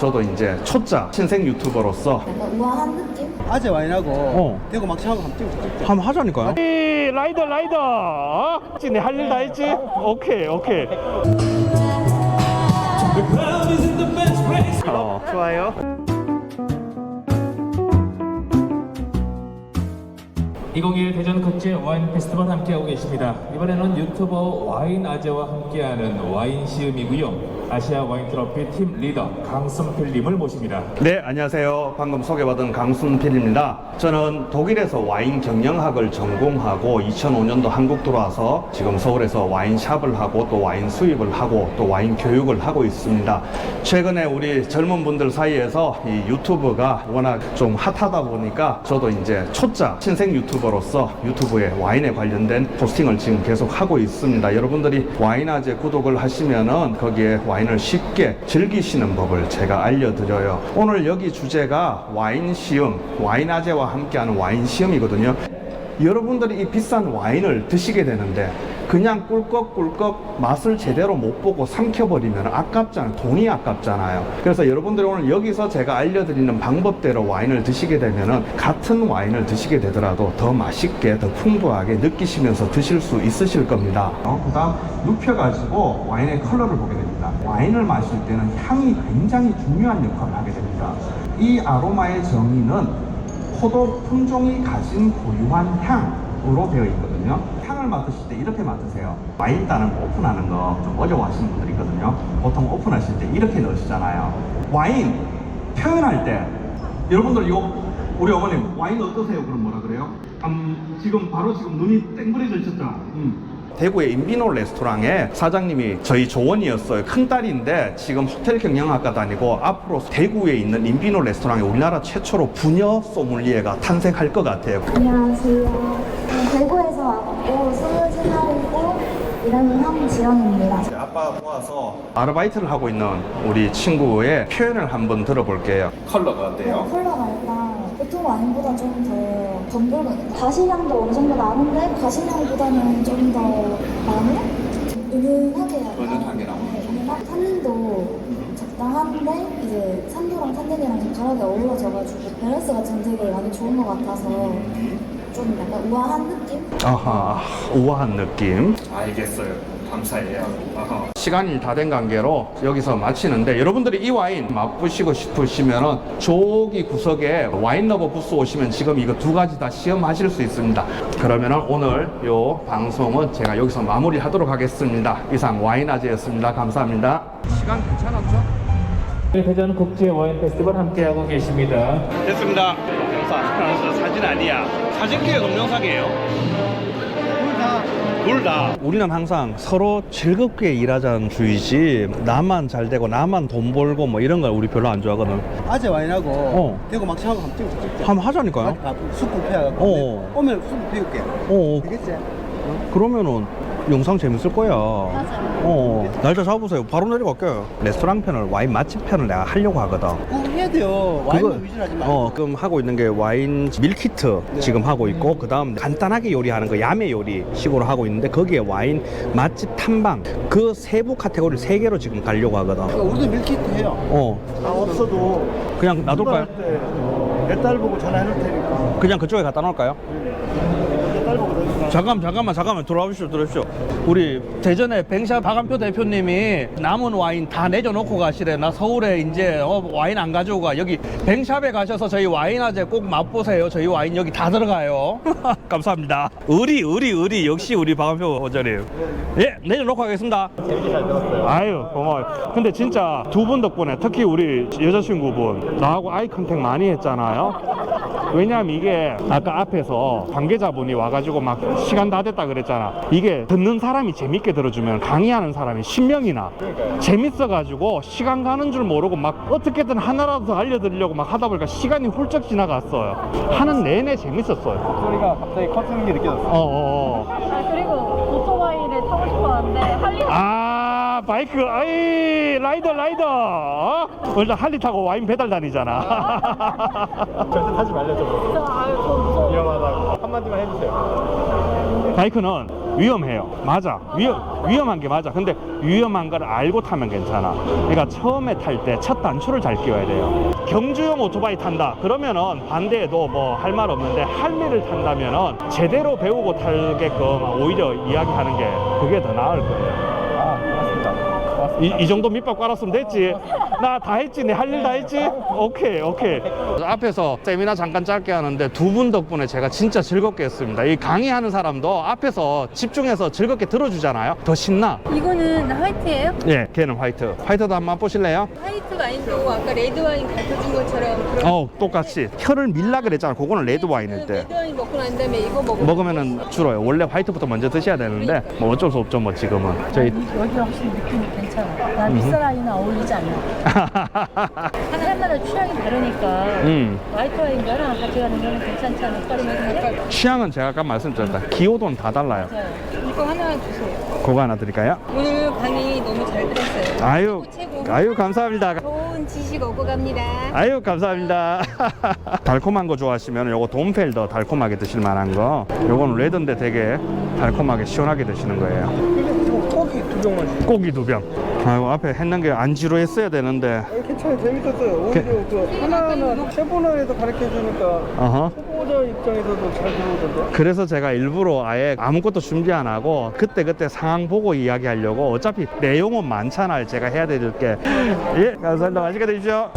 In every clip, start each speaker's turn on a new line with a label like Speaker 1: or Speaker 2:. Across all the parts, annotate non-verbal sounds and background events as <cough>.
Speaker 1: 저도 이제 초짜 신생 유튜버로서
Speaker 2: 약간 우아한 느낌?
Speaker 3: 아재 와인하고
Speaker 1: 어.
Speaker 3: 대구 막창하고 한번 찍어 찍자.
Speaker 1: 한번 하자니까요. 이 라이더 라이더. 어? 내할 일 다 했지? 오케이 오케이. 어, 좋아요.
Speaker 4: (2021) 대전 국제 와인 페스티벌 함께하고 계십니다. 이번에는 유튜버 와인 아재와 함께하는 와인 시음이고요. 아시아 와인 트로피 팀 리더 강승필님을 모십니다.
Speaker 1: 네, 안녕하세요. 방금 소개받은 강순필입니다. 저는 독일에서 와인 경영학을 전공하고 2005년도 한국 들어와서 지금 서울에서 와인 샵을 하고 또 와인 수입을 하고 또 와인 교육을 하고 있습니다. 최근에 우리 젊은 분들 사이에서 이 유튜브가 워낙 좀 핫하다 보니까 저도 이제 초짜 신생 유튜 버로서 유튜브에 와인에 관련된 포스팅을 지금 계속 하고 있습니다. 여러분들이 와인아재 구독을 하시면은 거기에 와인을 쉽게 즐기시는 법을 제가 알려드려요. 오늘 여기 주제가 와인 시음, 와인아재와 함께하는 와인 시음이거든요. 여러분들이 이 비싼 와인을 드시게 되는데 그냥 꿀꺽꿀꺽 맛을 제대로 못 보고 삼켜버리면 아깝잖아요. 돈이 아깝잖아요. 그래서 여러분들이 오늘 여기서 제가 알려드리는 방법대로 와인을 드시게 되면은 같은 와인을 드시게 되더라도 더 맛있게, 더 풍부하게 느끼시면서 드실 수 있으실 겁니다. 어, 그 다음 눕혀가지고 와인의 컬러를 보게 됩니다. 와인을 마실 때는 향이 굉장히 중요한 역할을 하게 됩니다. 이 아로마의 정의는 포도 품종이 가진 고유한 향으로 되어 있거든요. 향을 맡으실 때 이렇게 맡으세요. 와인 따는 거 오픈하는 거 좀 어려워하시는 분들이 있거든요. 보통 오픈하실 때 이렇게 넣으시잖아요. 와인 표현할 때 여러분들 이거 우리 어머님 와인 어떠세요? 그럼 뭐라 그래요? 음, 지금 바로 지금 눈이 땡그레져있었죠? 음. 대구의 인비노 레스토랑에 사장님이 저희 조원이었어요. 큰딸인데 지금 호텔 경영학과 다니고 앞으로 대구에 있는 인비노 레스토랑에 우리나라 최초로 부녀 소믈리에가 탄생할 것 같아요.
Speaker 2: 안녕하세요. 저는 대구에서 왔고 스무 살 이름은 황지영입니다.
Speaker 1: 아빠 모아서 아르바이트를 하고 있는 우리 친구의 표현을 한번 들어볼게요. 컬러가 어때요?
Speaker 2: 컬러가 일단 보통 와인보다 좀더 덤블거든요. 과실량도 어느 정도 나는데 과실량보다는 좀 더 많은? 은은하게 해야 돼요.
Speaker 1: 은은하게 나오는
Speaker 2: 네, 은은하게. 탄닌도 적당한데 이제 산도랑 탄닌이랑 좀 잘하게 어우러져가지고 밸런스가 좀 되게 많이 좋은 것 같아서 좀 약간 우아한 느낌?
Speaker 1: 아하, 우아한 느낌. 알겠어요. 감사해요. 시간이 다 된 관계로 여기서 마치는데 여러분들이 이 와인 맛보시고 싶으시면은 저기 구석에 와인 러버 부스 오시면 지금 이거 두 가지 다 시험하실 수 있습니다. 그러면은 오늘 요 방송은 제가 여기서 마무리하도록 하겠습니다. 이상 와인 아재였습니다. 감사합니다. 시간 괜찮았죠?
Speaker 4: 대전 국제 와인 페스티벌 함께하고 계십니다.
Speaker 1: 됐습니다. 동영상. 사진 아니야. 사진기의 동영상이에요. 둘 다. 우리는 항상 서로 즐겁게 일하자는 주의지 나만 잘 되고 나만 돈 벌고 뭐 이런 걸 우리 별로 안 좋아하거든.
Speaker 3: 아재 와인하고
Speaker 1: 어.
Speaker 3: 대구 막창하고 한번 찍어 찍자.
Speaker 1: 한번 하자니까요.
Speaker 3: 아, 아, 숯불 패야갖고.
Speaker 1: 어.
Speaker 3: 오면 숯불 피울게.
Speaker 1: 어,
Speaker 3: 되겠지?
Speaker 1: 그러면은 영상 재밌을 거야.
Speaker 2: 맞아요.
Speaker 1: 어, 날짜 잡으세요. 바로 내려갈게요. 레스토랑 편을 와인 맛집 편을 내가 하려고 하거든.
Speaker 3: 꼭 해야 돼요. 와인만 위주하지 말고.
Speaker 1: 어, 그럼 하고 있는 게 와인 밀키트
Speaker 3: 네.
Speaker 1: 지금 하고 있고, 그 다음 간단하게 요리하는 거 야매 요리 식으로 하고 있는데, 거기에 와인 맛집 탐방 그 세부 카테고리 세 개로 지금 가려고 하거든.
Speaker 3: 그러니까 우리도 밀키트 해요.
Speaker 1: 어,
Speaker 5: 다 없어도
Speaker 1: 그냥 놔둘까요?
Speaker 5: 내딸 보고 전화해 놓을 테니까
Speaker 1: 그냥 그쪽에 갖다 놓을까요?
Speaker 5: 내딸 보고 되니까
Speaker 1: 잠깐 잠깐만 잠깐만. 들어와주시오 들어오시오. 우리 대전에 뱅샤 박한표 대표님이 남은 와인 다 내려놓고 가시래. 나 서울에 이제 어, 와인 안 가지고 가. 여기 뱅샵에 가셔서 저희 와인 아재 꼭 맛보세요. 저희 와인 여기 다 들어가요. <laughs> 감사합니다. 의리 의리 의리. 역시 우리 박한표 원장님. 예 내려놓고 가겠습니다. 재밌게 잘 들었어요 아유 고마워요. 근데 진짜 두 분 덕분에 특히 우리 여자친구분 나하고 아이 컨택 많이 했잖아요 왜냐면 이게 아까 앞에서 관계자분이 와가지고 막 시간 다 됐다 그랬잖아. 이게 듣는 사람이 재밌게 들어주면 강의하는 사람이 10명이나 재밌어가지고 시간 가는 줄 모르고 막 어떻게든 하나라도 더 알려드리려고 막 하다 보니까 시간이 훌쩍 지나갔어요. 하는 내내 재밌었어요.
Speaker 5: 소리가 갑자기 커지는 게 느껴졌어
Speaker 1: 어어어.
Speaker 6: 아 그리고 오토바이를 타고 싶었는데 할리
Speaker 1: 아 바이크 아이 라이더 라이더 어? 일단 할리 타고 와인 배달 다니잖아. <laughs>
Speaker 5: 절대 타지 말려줘
Speaker 6: 아유 저 무서워
Speaker 5: 위험하다고 한마디만 해주세요
Speaker 1: 바이크는 위험해요. 맞아. 위험, 위험한 게 맞아. 근데 위험한 걸 알고 타면 괜찮아. 그러니까 처음에 탈 때 첫 단추를 잘 끼워야 돼요. 경주용 오토바이 탄다. 그러면은 반대에도 뭐 할 말 없는데 할미를 탄다면은 제대로 배우고 탈게끔 오히려 이야기하는 게 그게 더 나을 거예요. 이, 이 정도 밑밥 깔았으면 됐지. 나 다 했지. 내 할 일 다 했지. 오케이, 오케이. 앞에서 세미나 잠깐 짧게 하는데 두 분 덕분에 제가 진짜 즐겁게 했습니다. 이 강의하는 사람도 앞에서 집중해서 즐겁게 들어주잖아요. 더 신나.
Speaker 7: 이거는 화이트예요?
Speaker 1: 예, 걔는 화이트. 화이트도 한번 보실래요?
Speaker 7: 화이트 와인도 아까 레드 와인 가르쳐준 것처럼 그런
Speaker 1: 어, 똑같이. 혀를 밀라 그랬잖아. 그거는 레드 와인일 때.
Speaker 7: 레드 와인 먹고 난 다음에 이거 먹으면
Speaker 1: 먹으면은 줄어요. 원래 화이트부터 먼저 드셔야 되는데 뭐 어쩔 수 없죠, 뭐 지금은. 저희
Speaker 8: 여기 확실히 느낌이 괜찮아. 나 비싼 와인은 어울리지 않아. <laughs> 사람마다 취향이 다르니까
Speaker 1: 음.
Speaker 8: 화이트 와인 너랑 가져가는 거는 괜찮지 않을까 생각해.
Speaker 1: 취향은 제가 아까 말씀드렸다. 기호도는 다 달라요.
Speaker 7: 이거 하나 주세요.
Speaker 1: 그거 하나 드릴까요?
Speaker 7: 오늘 강의 너무 잘 들었어요.
Speaker 1: 아유,
Speaker 7: 최고.
Speaker 1: 아유 감사합니다.
Speaker 7: 좋은 지식 얻고 갑니다.
Speaker 1: 아유 감사합니다. <laughs> 달콤한 거 좋아하시면 요거 돔펠더 달콤하게 드실 만한 거. 요거는 레드인데 되게 달콤하게 시원하게 드시는 거예요.
Speaker 5: 고기 두 병만 주세요.
Speaker 1: 고기 두 병. 아이고 앞에 했는 게 안 지루했어야 되는데.
Speaker 5: 아, 괜찮아요. 재밌었어요. 오히려 그 하나하나 세분화해서 가르쳐 주니까
Speaker 1: 어허.
Speaker 5: 초보자 입장에서도 잘 들어오던데.
Speaker 1: 그래서 제가 일부러 아예 아무것도 준비 안 하고 그때 그때 상황 보고 이야기하려고 어차피 내용은 많잖아요. 제가 해야 될 게. 예, 감사합니다. 맛있게 드십시오.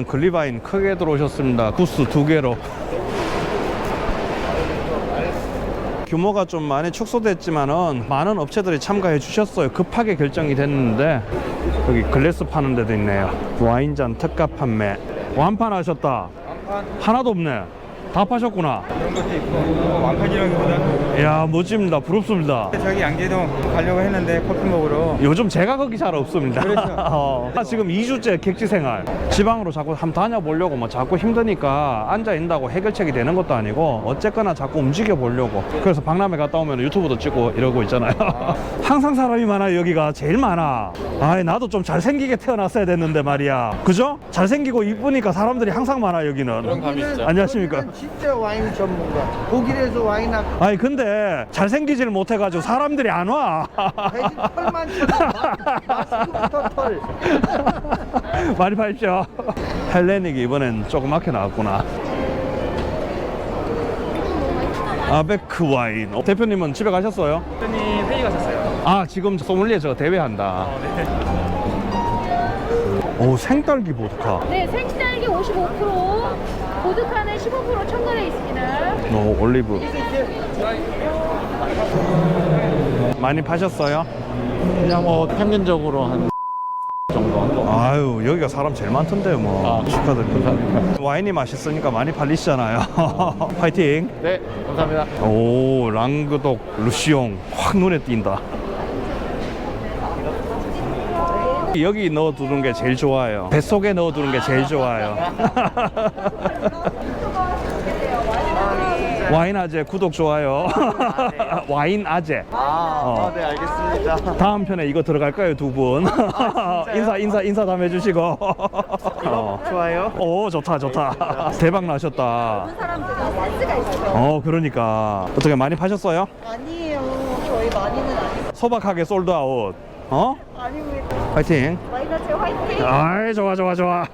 Speaker 1: 이번에는 글리바인 크게 들어오셨습니다. 구스 두 개로. 규모가 좀 많이 축소됐지만은 많은 업체들이 참가해 주셨어요. 급하게 결정이 됐는데 여기 글래스 파는 데도 있네요. 와인잔 특가 판매. 완판 하셨다. 하나도 없네. 다 파셨구나.
Speaker 5: 그런 것도 있고 완판이라기보다는
Speaker 1: 이야 멋집니다. 부럽습니다.
Speaker 5: 저기 양재동 가려고 했는데 커피 먹으러
Speaker 1: 요즘 제가 거기 잘 없습니다.
Speaker 5: 그렇죠. <laughs>
Speaker 1: 어. 아, 지금 2주째 객지 생활. 지방으로 자꾸 한번 다녀보려고 뭐 자꾸 힘드니까 앉아 있다고 해결책이 되는 것도 아니고 어쨌거나 자꾸 움직여 보려고. 그래서 박람회 갔다 오면 유튜브도 찍고 이러고 있잖아요. <laughs> 항상 사람이 많아요. 여기가 제일 많아. 아이 나도 좀 잘생기게 태어났어야 됐는데 말이야. 그죠? 잘생기고 이쁘니까 사람들이 항상 많아 여기는. 그런 감이 있죠. 안녕하십니까?
Speaker 3: 진짜 와인 전문가. 독일에서 와인 학
Speaker 1: 아니 근데 잘생기질 못해가지고 사람들이 안 와.
Speaker 3: 돼지 털만 쳐도 마스크부터 털. <laughs>
Speaker 1: 많이 파십시오. 헬레닉이 이번엔 조그맣게 나왔구나. 아베크 와인. 어, 대표님은 집에 가셨어요?
Speaker 5: 대표님 회의 가셨어요.
Speaker 1: 아 지금 소믈리에 저 대회한다. 오 생딸기 보드카.
Speaker 6: 네, 생딸기 55%, 보드카는 15% 첨가되어 있습니다.
Speaker 1: 오 올리브. 많이 파셨어요?
Speaker 9: 그냥 뭐 평균적으로 한 정도 한 거.
Speaker 1: 아유 여기가 사람 제일 많던데요 뭐. 축하드립니다. 와인이 맛있으니까 많이 팔리시잖아요. <laughs> 파이팅.
Speaker 9: 네, 감사합니다.
Speaker 1: 오 랑그독 루시옹 확 눈에 띈다 여기 넣어두는 게 제일 좋아요 뱃속에 넣어두는 게 제일 좋아요 <laughs> 와인 아재 구독 좋아요 <laughs> 와인 아재 어.
Speaker 5: 네 알겠습니다.
Speaker 1: 다음 편에 이거 들어갈까요 두 분 인사 인사 인사 다 해주시고 어.
Speaker 5: 좋아요.
Speaker 1: 오 좋다 좋다 대박 나셨다 어 그러니까 어떻게 많이 파셨어요?
Speaker 7: 아니에요. 저희 많이는 아니에요.
Speaker 1: 소박하게 솔드아웃 어?
Speaker 7: 아닙니다.
Speaker 1: 파이팅.
Speaker 7: 마이너스 화이팅!
Speaker 1: 아이 좋아 좋아 좋아.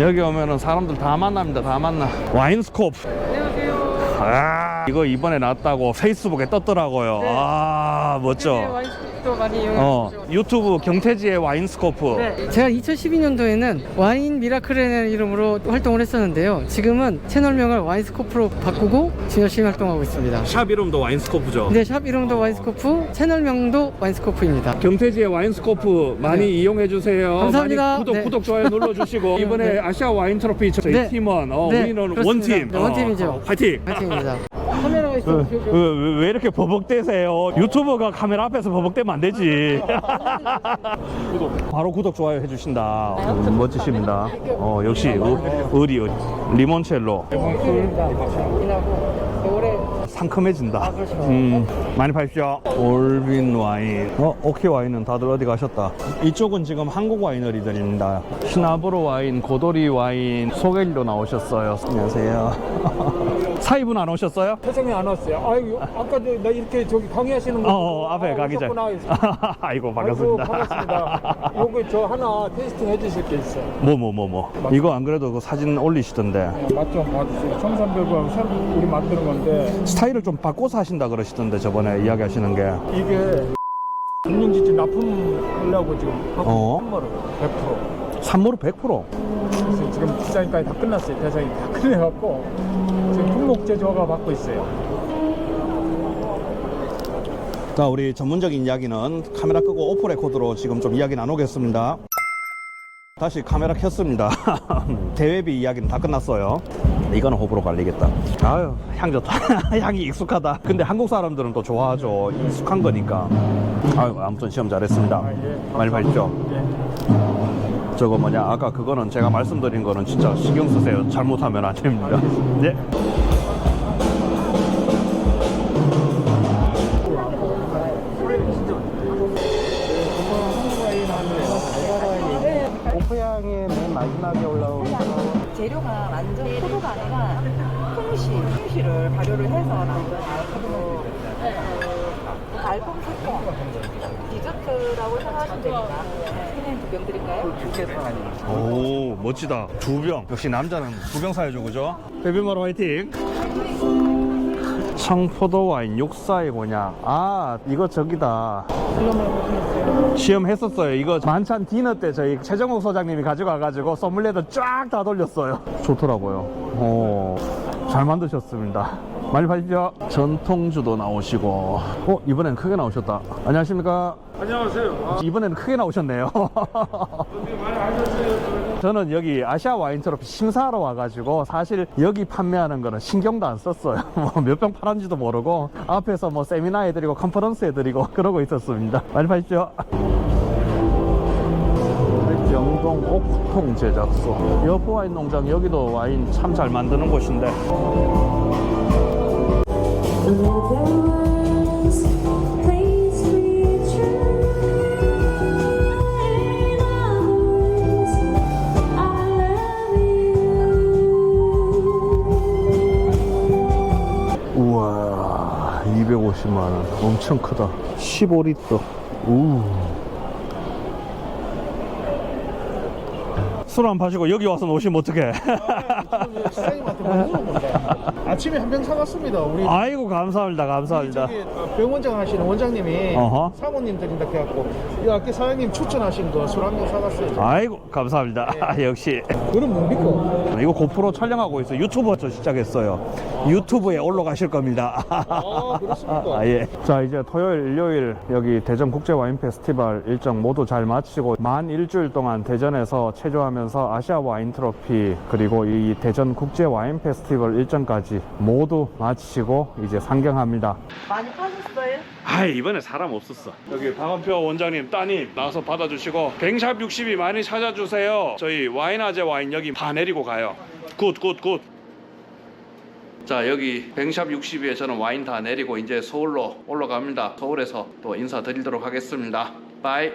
Speaker 1: 여기 오면은 사람들 다 만납니다 다 만나. 와인스코프. 안녕하세요. 아 이거 이번에 났다고 페이스북에 떴더라고요. 아 멋져
Speaker 5: 또 많이 이용해
Speaker 1: 어,
Speaker 5: 주시고.
Speaker 1: 유튜브 경태지의 와인 스코프.
Speaker 5: 네, 제가 2012년도에는 와인 미라클이라는 이름으로 활동을 했었는데요. 지금은 채널명을 와인스코프로 바꾸고 지금 열심히 활동하고 있습니다.
Speaker 1: 샵 이름도 와인 스코프죠.
Speaker 5: 네, 샵 이름도 와인스코프, 채널명도 와인스코프입니다.
Speaker 1: 경태지의 와인 스코프 많이
Speaker 5: 네.
Speaker 1: 이용해 주세요.
Speaker 5: 감사합니다.
Speaker 1: 많이 구독
Speaker 5: 네.
Speaker 1: 구독 좋아요 눌러 주시고 <laughs> 이번에
Speaker 5: 네.
Speaker 1: 아시아 와인 트로피 저희
Speaker 5: 네.
Speaker 1: 팀원 어,
Speaker 5: 네,
Speaker 1: 우리는
Speaker 5: 그렇습니다.
Speaker 1: 원팀.
Speaker 5: 네, 원팀이죠.
Speaker 1: 어, 화이팅.
Speaker 5: 파이팅입니다. 카메라가 있어.
Speaker 1: 왜, 왜, 왜 이렇게 버벅대세요? 유튜버가 카메라 앞에서 버벅대면 안 되지. <laughs> 바로 구독, 좋아요 해주신다. 음, 멋지십니다. 어, 역시 의- 의리, 의리. 리몬첼로. 상큼해진다.
Speaker 5: 그렇죠.
Speaker 1: 음, 많이 파십시오. 올빈 와인. 어, 오케이 와인은 다들 어디 가셨다. 이쪽은 지금 한국 와이너리들입니다. 시나브로 와인, 고도리 와인, 소겔로 나오셨어요. 안녕하세요. <laughs> 사입은 안 오셨어요?
Speaker 10: 세상에 안 왔어요. 아유, 아까 저, 나 이렇게 저기 강의하시는 거.
Speaker 1: 어, 어, 앞에 가기 전에.
Speaker 10: 오셨구나. <laughs>
Speaker 1: 아이고,
Speaker 10: 아이고,
Speaker 1: 반갑습니다.
Speaker 10: 반갑습니다. 요거 저 하나 테이스팅 해주실 게 있어요.
Speaker 1: 뭐, 뭐, 뭐, 뭐. 이거 안 그래도 그 사진 올리시던데.
Speaker 10: 맛 좀 봐주세요. 청산별과 새로 우리 만드는 건데
Speaker 1: 스타일을 좀 바꿔서 하신다 그러시던데, 저번에 이야기 하시는 게.
Speaker 10: 이게 금융지지 납품하려고 지금
Speaker 1: 어?
Speaker 10: 선물을 100%.
Speaker 1: 산모로 100%.
Speaker 10: 그래서 지금 디자인까지 다 끝났어요. 대상이 다 끝내갖고 지금 품목 제조가 받고 있어요.
Speaker 1: 자, 우리 전문적인 이야기는 카메라 끄고 오프 레코드로 지금 좀 이야기 나누겠습니다. 다시 카메라 켰습니다. <laughs> 대회비 이야기는 다 끝났어요. 이거는 호불호 갈리겠다. 아유, 향 좋다. <laughs> 향이 익숙하다. 근데 한국 사람들은 또 좋아하죠. 익숙한 거니까. 아유, 아무튼 시험 잘했습니다. 많이 봐주죠. 저거 뭐냐, 아까 그거는 제가 말씀드린 거는 진짜 신경 쓰세요. 잘못하면 안 됩니다. 네.
Speaker 3: 맨 마지막에 올라오는
Speaker 7: 재료가 완전 포도가 아니라 풍시, 풍시를 발효를 해서 만든 아이스로 그 달콤 새콤 디저트라고 생각하시면 됩니다. 스크린 두병 드릴까요?
Speaker 1: 오 멋지다. 두 병 역시 남자는 두 병 사야죠 그죠? 베비마로 화이팅! 청포도 와인 육사의 곤약 아 이거 저기다. 시험 했었어요 이거. 만찬 디너 때 저희 최정욱 소장님이 가져가가지고 소믈리에도 쫙 다 돌렸어요. 좋더라고요. 오 잘 만드셨습니다 많이 봐주십시오 전통주도 나오시고 어 이번엔 크게 나오셨다 안녕하십니까
Speaker 10: 안녕하세요.
Speaker 1: 이번에는 크게 나오셨네요. <laughs> 저는 여기 아시아 와인 트로피 심사하러 와가지고 사실 여기 판매하는 거는 신경도 안 썼어요. <laughs> 뭐몇병 팔았는지도 모르고 앞에서 뭐 세미나 해드리고 컨퍼런스 해드리고 <laughs> 그러고 있었습니다. 많이 봐주십시오. 영동 옥통 제작소 여포 와인 농장 여기도 와인 참 잘 만드는 곳인데 우와 250만원. 엄청 크다. 15리터. 우. 술 안 파시고 여기 와서 노시면 어떡해
Speaker 3: 시장님한테 많이 물어본다. 아침에 한 병 사갔습니다. 우리
Speaker 1: 아이고 감사합니다 감사합니다
Speaker 3: 저기 병원장 하시는 원장님이
Speaker 1: 어허.
Speaker 3: 사모님 드린다 해갖고 이 아까 사장님 추천하신 거 술 한 병 사갔어요.
Speaker 1: 아이고 감사합니다 <laughs> 역시
Speaker 3: 그럼 뭡니까?
Speaker 1: 이거 고프로 촬영하고 있어요 저 시작했어요 유튜브에 올라가실 겁니다
Speaker 3: 아 그렇습니까? <laughs>
Speaker 1: 아, 예. 자 이제 토요일 일요일 여기 대전 국제 와인 페스티벌 일정 모두 잘 마치고 만 일주일 동안 대전에서 체조하면서 아시아 와인 트로피 그리고 이 대전 국제 와인 페스티벌 일정까지 모두 마치고 이제 상경합니다.
Speaker 7: 많이 파셨어요?
Speaker 1: 아 이번에 사람 없었어. 여기 박원표 원장님 따님 나와서 받아주시고 뱅샵 60이 많이 찾아주세요. 저희 와인아재 와인 여기 다 내리고 가요. 굿 굿 굿. 자 여기 뱅샵 60에 저는 와인 다 내리고 이제 서울로 올라갑니다. 서울에서 또 인사드리도록 하겠습니다. 바이